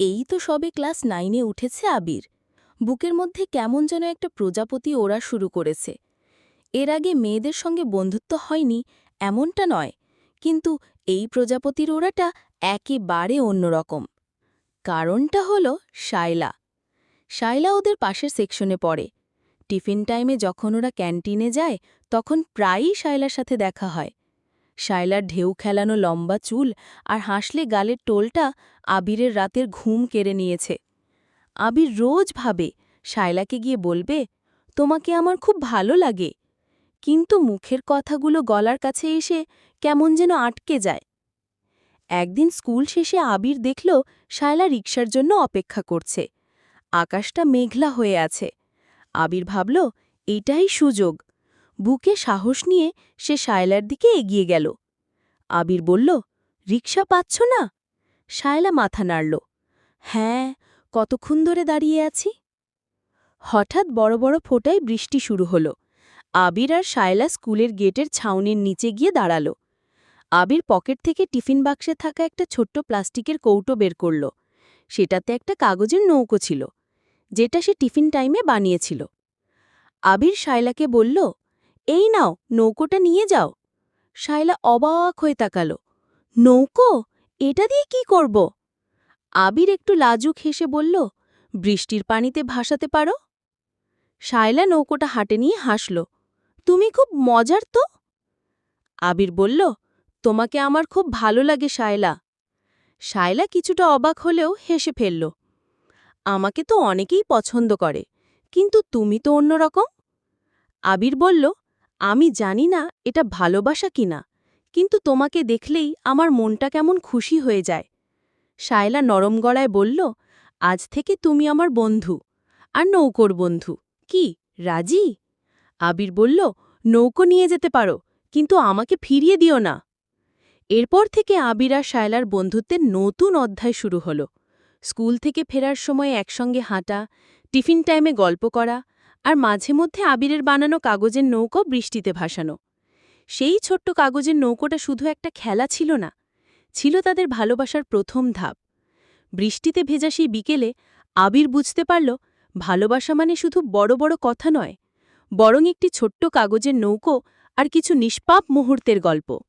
এই তো সবে ক্লাস নাইনে উঠেছে আবির। বুকের মধ্যে কেমন যেন একটা প্রজাপতি ওরা শুরু করেছে। এর আগে মেয়েদের সঙ্গে বন্ধুত্ব হয়নি, এমনটা নয়, কিন্তু এই প্রজাপতির ওরাটা একেবারে অন্যরকম। কারণটা হল শায়লা। শায়লা ওদের পাশের সেকশনে পড়ে। টিফিন টাইমে যখন ওরা ক্যান্টিনে যায়, তখন প্রায়ই শায়লার সাথে দেখা হয়। শায়লার ঢেউ খেলানো লম্বা চুল আর হাসলে গালের টোলটা আবিরের রাতের ঘুম কেড়ে নিয়েছে। আবির রোজ ভাবে, শায়লাকে গিয়ে বলবে, তোমাকে আমার খুব ভালো লাগে। কিন্তু মুখের কথাগুলো গলার কাছে এসে কেমন যেন আটকে যায়। একদিন স্কুল শেষে আবির দেখল শায়লা রিকশার জন্য অপেক্ষা করছে। আকাশটা মেঘলা হয়ে আছে। আবির ভাবল এইটাই সুযোগ। বুকে সাহস নিয়ে সে শায়লার দিকে এগিয়ে গেল। আবির বলল, রিকশা পাচ্ছ না? শায়লা মাথা নাড়ল হ্যাঁ কতক্ষণ ধরে দাঁড়িয়ে আছি? হঠাৎ বড় বড় ফোটায় বৃষ্টি শুরু হল। আবির আর শায়লা স্কুলের গেটের ছাউনির নিচে গিয়ে দাঁড়াল। আবির পকেট থেকে টিফিন বাক্সে থাকা একটা ছোট্ট প্লাস্টিকের কৌটো বের করল। সেটাতে একটা কাগজের নৌকো ছিল, যেটা সে টিফিন টাইমে বানিয়েছিল। আবির শায়লাকে বলল এই নাও, নৌকোটা নিয়ে যাও। শায়লা অবাক হয়ে তাকালো। নৌকো? এটা দিয়ে কি করব? আবির একটু লাজুক হেসে বলল, বৃষ্টির পানিতে ভাসাতে পারো? শায়লা নৌকোটা হাটে নিয়ে হাসল, তুমি খুব মজার তো? আবির বলল, তোমাকে আমার খুব ভালো লাগে শায়লা। শায়লা কিছুটা অবাক হলেও হেসে ফেলল, আমাকে তো অনেকেই পছন্দ করে, কিন্তু তুমি তো অন্যরকম? আবির বলল আমি জানি না এটা ভালোবাসা কিনা, কিন্তু তোমাকে দেখলেই আমার মনটা কেমন খুশি হয়ে যায়। শায়লা নরম গলায় বলল, আজ থেকে তুমি আমার বন্ধু, আর নৌকোর বন্ধু। কি, রাজি? আবির বলল, নৌকো নিয়ে যেতে পারো, কিন্তু আমাকে ফিরিয়ে দিও না। এরপর থেকে আবির আর শায়লার বন্ধুত্বের নতুন অধ্যায় শুরু হলো। স্কুল থেকে ফেরার সময় একসঙ্গে হাঁটা, টিফিন টাইমে গল্প করা আর মাঝে মধ্যে আবিরের বানানো কাগজের নৌকো বৃষ্টিতে ভাসানো। সেই ছোট্ট কাগজের নৌকোটা শুধু একটা খেলা ছিল না, ছিল তাদের ভালোবাসার প্রথম ধাপ। বৃষ্টিতে ভেজা সেই বিকেলে আবির বুঝতে পারল, ভালোবাসা মানে শুধু বড় বড় কথা নয়, বরং একটি ছোট্ট কাগজের নৌকো আর কিছু নিষ্পাপ মুহূর্তের গল্প।